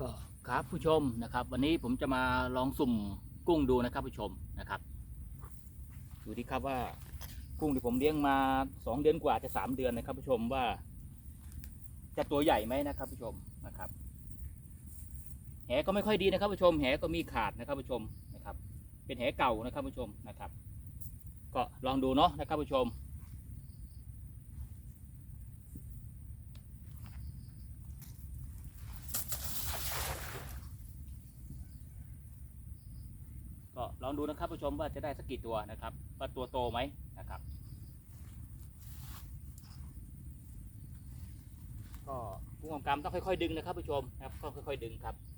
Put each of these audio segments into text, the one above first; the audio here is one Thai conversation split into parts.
ก็ครับผู้ชมนะครับ วันนี้ผมจะมาลองสุ่มกุ้งดูนะครับผู้ชมนะครับดูที่ครับว่ากุ้งที่ผมเลี้ยงมาสองเดือนกว่าจะสามเดือนนะครับผู้ชมว่า จะตัวใหญ่ไหมนะครับผู้ชมนะครับแหก็ไม่ค่อยดีนะครับผู้ชมแหก็มีขาดนะครับผู้ชมนะครับ เป็นแหเก่านะครับผู้ชมนะครับ ก็ลองดูเนาะนะครับผู้ชม องดูนะครับผู้ชมว่าจะได้สักกี่ตัวนะครับว่าตัวโตไหมนะครับ ก็กุ้งกำต้องค่อยๆดึงนะครับผู้ชมนะครับต้องค่อยๆดึงครับ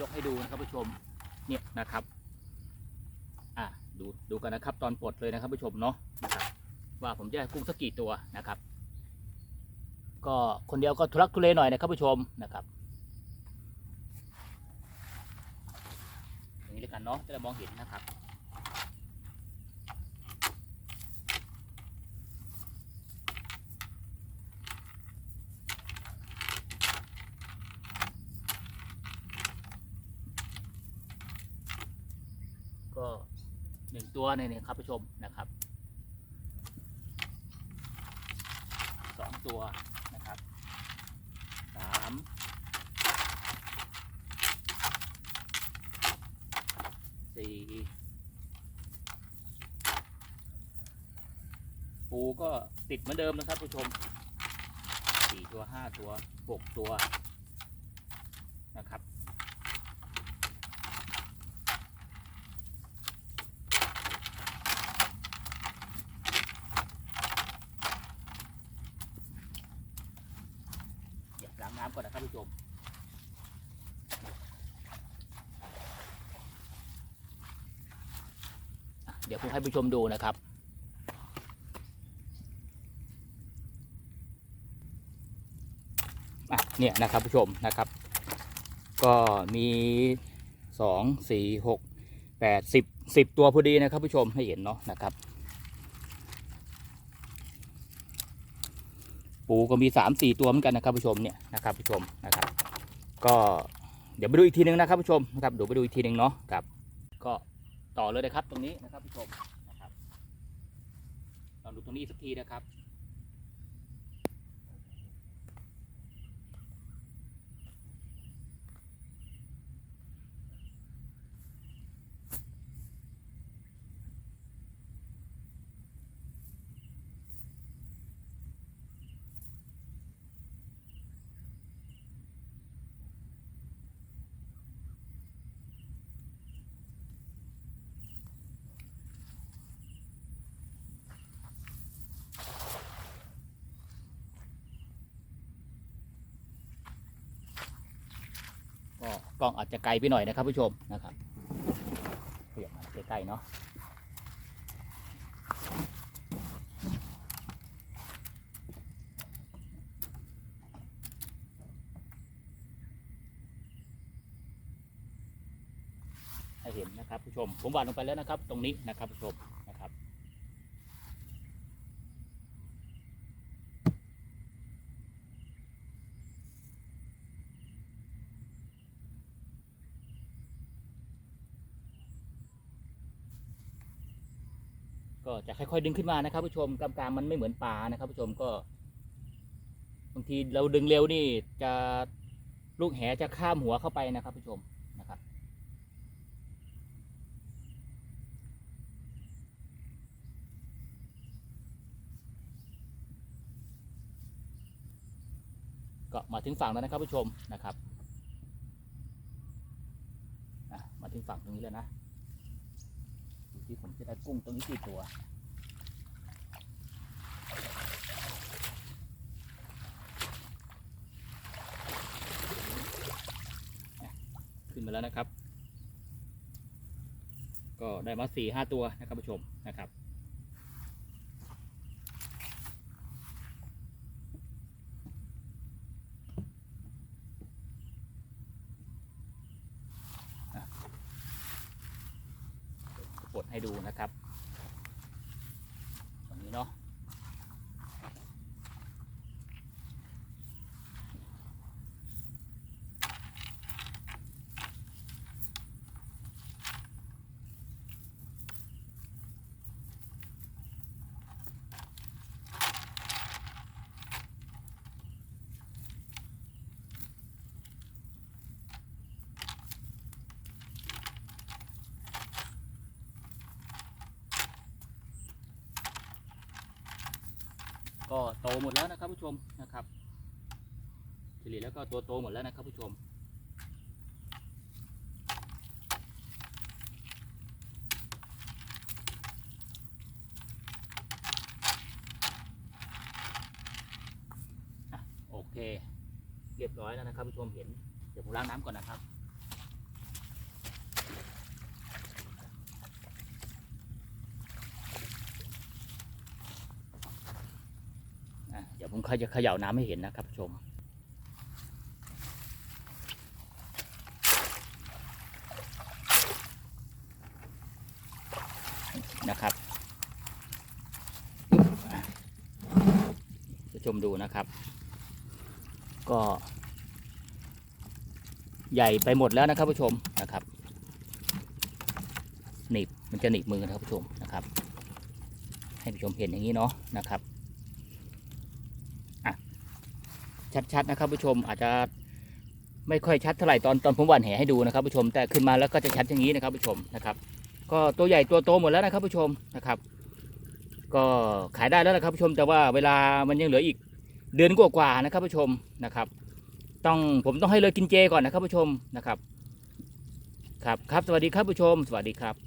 ยกให้ดูนะครับผู้ชมเนี่ยนะครับอะดูดูกันนะครับ ตอนปลดเลยนะครับผู้ชมเนาะนะครับว่าผมจะกุ้งสักกี่ตัวนะครับ ก็คนเดียวก็ทุลักทุเลหน่อยนะครับผู้ชมนะครับอย่างนี้แล้วกันเนาะจะได้มองเห็นนะครับ ก็หนึ่ง ตัวนี่นี่ครับผู้ชมนะครับสองตัวนะครับสามสี่ปูก็ติดเหมือนเดิมนะครับผู้ชมสี่ตัวห้าตัวหกตัวนะครับ เดี๋ยวานผู้ชมเดี๋ยวผมให้ผู้ชมดูนะครับ อะ เนี่ยนะครับผู้ชมนะครับ ก็มีสองสี่หกแปดสิบสิบตัวพอดีนะครับผู้ชมให้เห็นเนาะนะครับ ปูก็มีสามสี่ตัวเหมือนกันนะครับผู้ชมเนี่ยนะครับผู้ชมนะครับ ก็เดี๋ยวไปดูอีกทีนึงนะครับผู้ชมนะครับเดี๋ยวไปดูอีกทีนึงเนาะครับ ก็ต่อเลยนะครับตรงนี้นะครับผู้ชมนะครับลองดูตรงนี้สักทีนะครับ กล้องอาจจะไกลไปหน่อยนะครับผู้ชมนะครับเปรียบมาใกล้ๆเนาะให้เห็นนะครับผู้ชมผมวาดลงไปแล้วนะครับ ตรงนี้นะครับผู้ชม ก็จะค่อยๆดึงขึ้นมานะครับผู้ชมกำลางมันไม่เหมือนปลานะครับผู้ชมก็บางทีเราดึงเร็วนี่จะลูกแหจะข้ามหัวเข้าไปนะครับผู้ชมนะครับ ก็มาถึงฝั่งแล้วนะครับผู้ชมนะครับมาถึงฝั่งตรงนี้แล้วนะ ที่ผมจะได้กุ้งตรงนี้กี่ตัว ขึ้นมาแล้วนะครับ ก็ได้มาสี่ห้าตัวนะครับผู้ชมนะครับ กด ให้ดูนะครับ ก็โตหมดแล้วนะครับผู้ชมนะครับเฉลี่ยแล้วก็ตัวโตหมดแล้วนะครับผู้ชม โอเค เรียบร้อยแล้วนะครับผู้ชมเห็น เดี๋ยวผมล้างน้ำก่อนนะครับ อะเดี๋ยวผมจะเขย่าน้ำให้เห็นนะครับชม นะครับอะชมดูนะครับ ก็ ใหญ่ไปหมดแล้วนะครับผู้ชมนะครับหนีบมันจะหนีบมือนะครับผู้ชมนะครับ ให้ผู้ชมเห็นอย่างนี้เนาะนะครับ ชัดๆนะครับผู้ชมอาจจะไม่ค่อยชัดเท่าไหร่ตอนตอนผมหว่านแหให้ดูนะครับผู้ชม แต่ขึ้นมาแล้วก็จะชัดอย่างนี้นะครับผู้ชมนะครับ ก็ตัวใหญ่ตัวโตหมดแล้วนะครับผู้ชมนะครับ ก็ขายได้แล้วนะครับผู้ชมแต่ว่าเวลามันยังเหลืออีกเดือนกว่าๆนะครับผู้ชมนะครับ ต้องผมต้องให้เลยกินเจก่อนนะครับผู้ชมนะครับ ครับครับสวัสดีครับผู้ชม สวัสดีครับ